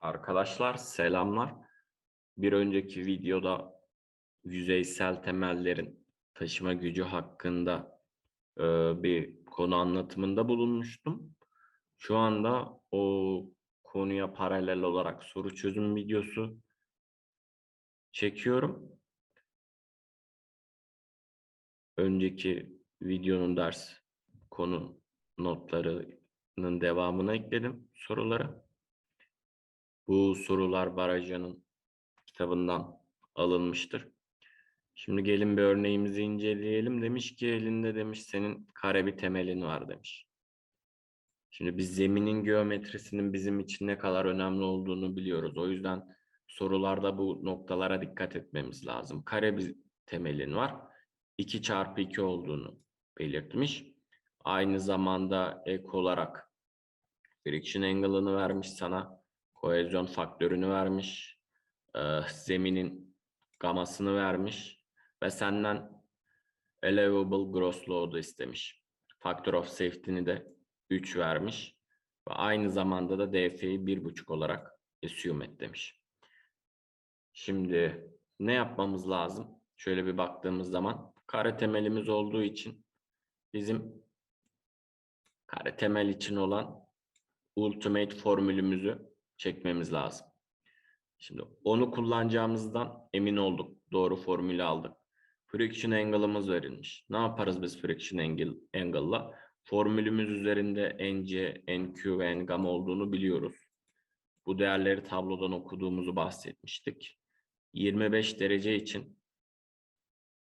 Arkadaşlar selamlar. Bir önceki videoda yüzeysel temellerin taşıma gücü hakkında e, bir konu anlatımında bulunmuştum. Şu anda o konuya paralel olarak soru çözüm videosu çekiyorum. Önceki videonun ders konu notlarının devamını ekledim sorulara. Bu sorular Baraja'nın kitabından alınmıştır. Şimdi gelin bir örneğimizi inceleyelim. Demiş ki elinde demiş senin kare bir temelin var demiş. Şimdi biz zeminin geometrisinin bizim için ne kadar önemli olduğunu biliyoruz. O yüzden sorularda bu noktalara dikkat etmemiz lazım. Kare bir temelin var. 2 çarpı 2 olduğunu belirtmiş. Aynı zamanda ek olarak friction angle'ını vermiş sana kohezyon faktörünü vermiş, e, zeminin gamasını vermiş ve senden allowable gross load'u istemiş. Factor of safety'ni de 3 vermiş ve aynı zamanda da DF'yi 1.5 olarak assume et demiş. Şimdi ne yapmamız lazım? Şöyle bir baktığımız zaman kare temelimiz olduğu için bizim kare temel için olan ultimate formülümüzü çekmemiz lazım. Şimdi onu kullanacağımızdan emin olduk. Doğru formülü aldık. Friction angle'ımız verilmiş. Ne yaparız biz friction angle, angle'la? Formülümüz üzerinde NC, NQ ve Ngam olduğunu biliyoruz. Bu değerleri tablodan okuduğumuzu bahsetmiştik. 25 derece için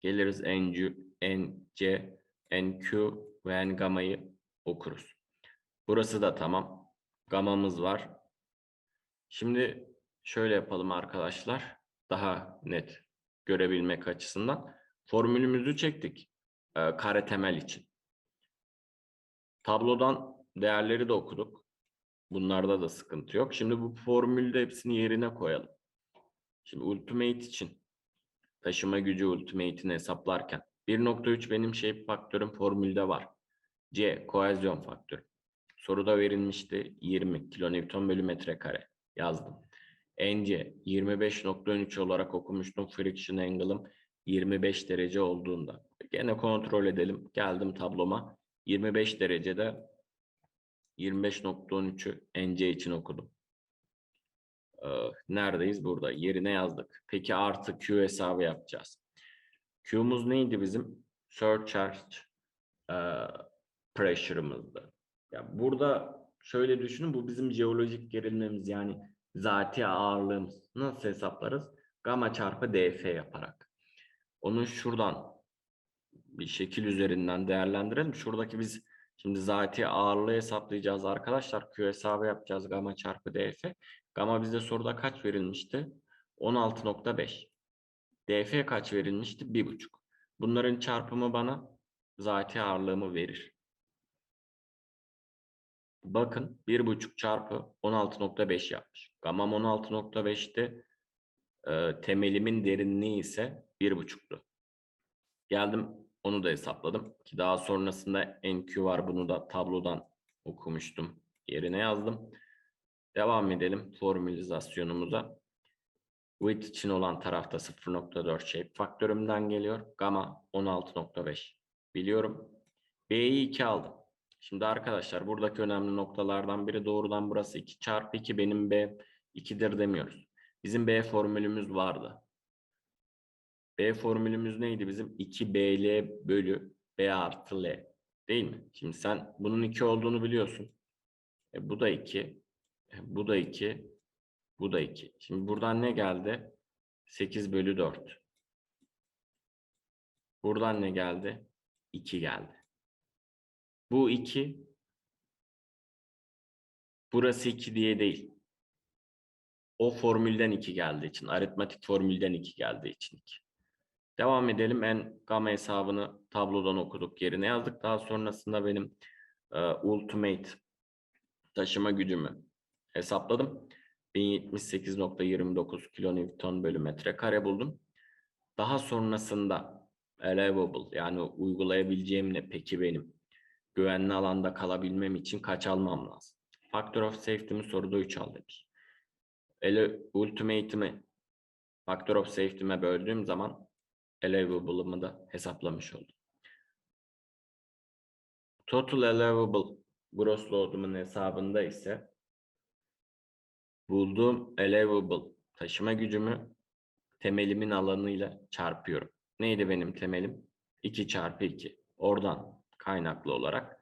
geliriz NC, NC, NQ ve Ngama'yı okuruz. Burası da tamam. Gamamız var. Şimdi şöyle yapalım arkadaşlar. Daha net görebilmek açısından. Formülümüzü çektik. E, kare temel için. Tablodan değerleri de okuduk. Bunlarda da sıkıntı yok. Şimdi bu formülde hepsini yerine koyalım. Şimdi ultimate için taşıma gücü ultimate'ini hesaplarken 1.3 benim shape faktörüm formülde var. C kohezyon faktörü. Soruda verilmişti 20 kilonewton bölü metrekare yazdım. Ence 25.13 olarak okumuştum. Friction angle'ım 25 derece olduğunda. Gene kontrol edelim. Geldim tabloma. 25 derecede 25.13'ü Ence için okudum. Ee, neredeyiz? Burada. Yerine yazdık. Peki artı Q hesabı yapacağız. Q'muz neydi bizim? Surcharge e, pressure'ımızdı. Ya burada şöyle düşünün bu bizim jeolojik gerilmemiz yani zati ağırlığımız nasıl hesaplarız? Gamma çarpı df yaparak. Onu şuradan bir şekil üzerinden değerlendirelim. Şuradaki biz şimdi zati ağırlığı hesaplayacağız arkadaşlar. Q hesabı yapacağız gamma çarpı df. Gamma bizde soruda kaç verilmişti? 16.5. df kaç verilmişti? 1.5. Bunların çarpımı bana zati ağırlığımı verir. Bakın 1.5 çarpı 16.5 yapmış. Gamam 16.5'te e, temelimin derinliği ise 1.5'tu. Geldim onu da hesapladım. Ki daha sonrasında NQ var. Bunu da tablodan okumuştum. Yerine yazdım. Devam edelim formülizasyonumuza. Width için olan tarafta 0.4 shape faktörümden geliyor. Gamma 16.5 biliyorum. B'yi 2 aldım. Şimdi arkadaşlar buradaki önemli noktalardan biri doğrudan burası 2 çarpı 2 benim B 2'dir demiyoruz. Bizim B formülümüz vardı. B formülümüz neydi bizim? 2BL bölü B artı L. Değil mi? Şimdi sen bunun 2 olduğunu biliyorsun. E, bu da 2. E, bu da 2. Bu da 2. Şimdi buradan ne geldi? 8 bölü 4. Buradan ne geldi? 2 geldi. Bu 2. Burası 2 diye değil. O formülden 2 geldiği için. Aritmatik formülden 2 geldiği için 2. Devam edelim. En gamma hesabını tablodan okuduk. Yerine yazdık. Daha sonrasında benim e, ultimate taşıma gücümü hesapladım. 1078.29 kilonewton bölü metre kare buldum. Daha sonrasında allowable yani uygulayabileceğim ne peki benim? Güvenli alanda kalabilmem için kaç almam lazım? Factor of safety'mi soruda 3 al demiş. ele, ultimate'imi factor of safety'me böldüğüm zaman allowable'ımı da hesaplamış oldum. Total allowable gross load'umun hesabında ise bulduğum allowable taşıma gücümü temelimin alanıyla çarpıyorum. Neydi benim temelim? 2 çarpı 2. Oradan kaynaklı olarak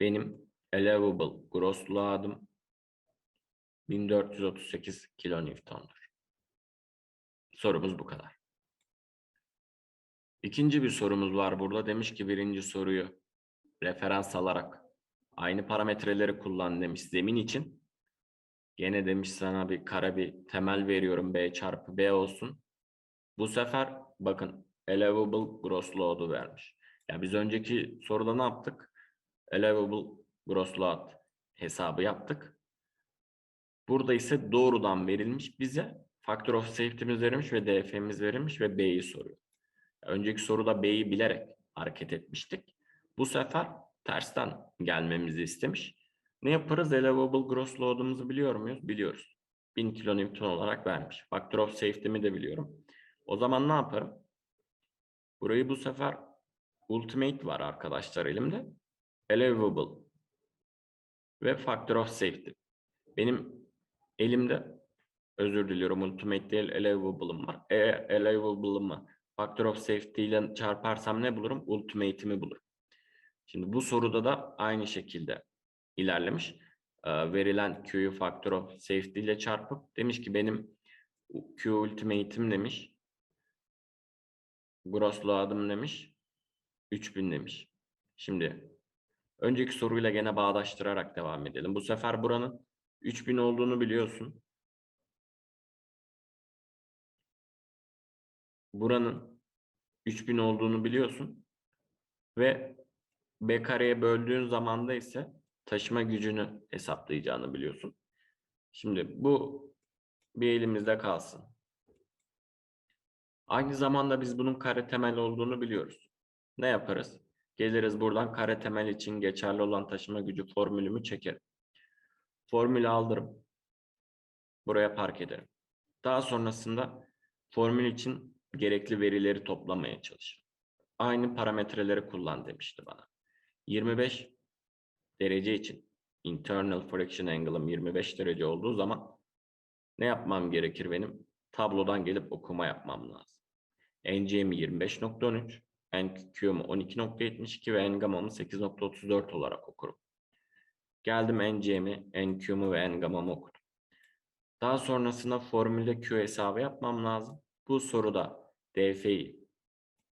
benim allowable gross load'um 1438 kilonewton'dur. Sorumuz bu kadar. İkinci bir sorumuz var burada. Demiş ki birinci soruyu referans alarak aynı parametreleri kullan demiş zemin için. Gene demiş sana bir kara bir temel veriyorum B çarpı B olsun. Bu sefer bakın allowable gross load'u vermiş. Ya biz önceki soruda ne yaptık? Allowable gross load hesabı yaptık. Burada ise doğrudan verilmiş bize factor of safety'miz verilmiş ve DF'miz verilmiş ve B'yi soruyor. Önceki soruda B'yi bilerek hareket etmiştik. Bu sefer tersten gelmemizi istemiş. Ne yaparız? Allowable gross load'umuzu biliyor muyuz? Biliyoruz. 1000 kilonewton olarak vermiş. Factor of safety'mi de biliyorum. O zaman ne yaparım? Burayı bu sefer ultimate var arkadaşlar elimde. Allowable ve factor of safety. Benim elimde özür diliyorum ultimate değil allowable'ım var. E, allowable'ımı factor of safety ile çarparsam ne bulurum? Ultimate'imi bulurum. Şimdi bu soruda da aynı şekilde ilerlemiş. Ee, verilen Q'yu factor of safety ile çarpıp demiş ki benim Q ultimate'im demiş. Gross load'ım demiş. 3000 demiş. Şimdi önceki soruyla gene bağdaştırarak devam edelim. Bu sefer buranın 3000 olduğunu biliyorsun. Buranın 3000 olduğunu biliyorsun. Ve B kareye böldüğün zamanda ise taşıma gücünü hesaplayacağını biliyorsun. Şimdi bu bir elimizde kalsın. Aynı zamanda biz bunun kare temel olduğunu biliyoruz. Ne yaparız? Geliriz buradan kare temel için geçerli olan taşıma gücü formülümü çekerim. Formülü aldırım. Buraya park ederim. Daha sonrasında formül için gerekli verileri toplamaya çalışırım. Aynı parametreleri kullan demişti bana. 25 derece için internal friction angle'ım 25 derece olduğu zaman ne yapmam gerekir benim? Tablodan gelip okuma yapmam lazım. NCM'i 25.13, NQ'mu 12.72 ve N-gamamı 8.34 olarak okurum. Geldim NCM'i, NQ'mu ve N-gamamı okudum. Daha sonrasında formülde Q hesabı yapmam lazım. Bu soruda DF'yi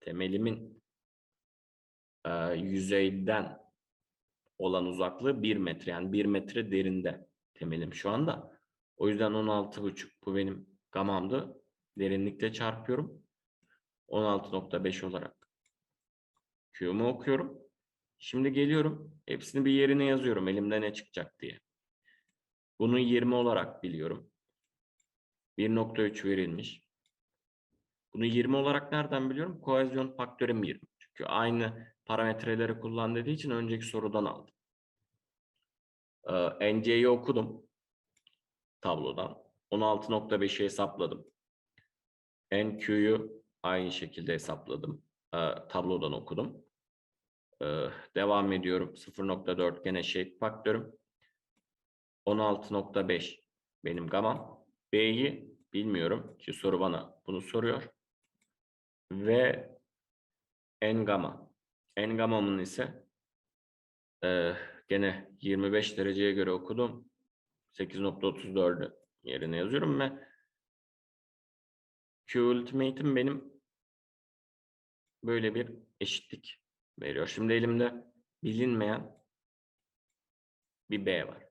temelimin e, yüzeyden olan uzaklığı 1 metre. Yani 1 metre derinde temelim şu anda. O yüzden 16,5 bu benim gamamdı. Derinlikte çarpıyorum. 16.5 olarak Q'mu okuyorum. Şimdi geliyorum. Hepsini bir yerine yazıyorum. Elimde ne çıkacak diye. Bunu 20 olarak biliyorum. 1.3 verilmiş. Bunu 20 olarak nereden biliyorum? Kohezyon faktörüm 20. Çünkü aynı parametreleri kullan dediği için önceki sorudan aldım. Ee, NC'yi okudum tablodan. 16.5'i hesapladım. NQ'yu aynı şekilde hesapladım. Ee, tablodan okudum. Devam ediyorum. 0.4 gene shape faktörüm. 16.5 benim gamam. B'yi bilmiyorum ki soru bana bunu soruyor. Ve N gamma. N gamma'mın ise e, gene 25 dereceye göre okudum. 8.34'ü yerine yazıyorum ve Q ultimate'im benim böyle bir eşitlik veriyor. Şimdi elimde bilinmeyen bir B var.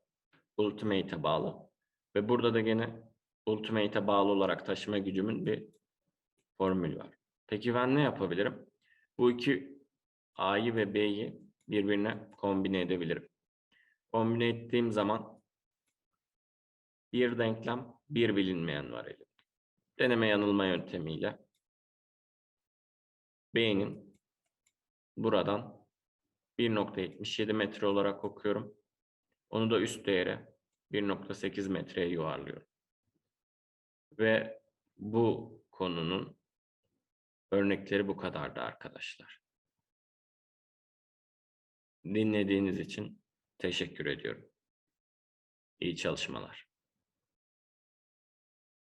Ultimate'e bağlı. Ve burada da gene ultimate'e bağlı olarak taşıma gücümün bir formülü var. Peki ben ne yapabilirim? Bu iki A'yı ve B'yi birbirine kombine edebilirim. Kombine ettiğim zaman bir denklem, bir bilinmeyen var elimde. Deneme yanılma yöntemiyle B'nin buradan 1.77 metre olarak okuyorum. Onu da üst değere 1.8 metreye yuvarlıyorum. Ve bu konunun örnekleri bu kadardı arkadaşlar. Dinlediğiniz için teşekkür ediyorum. İyi çalışmalar.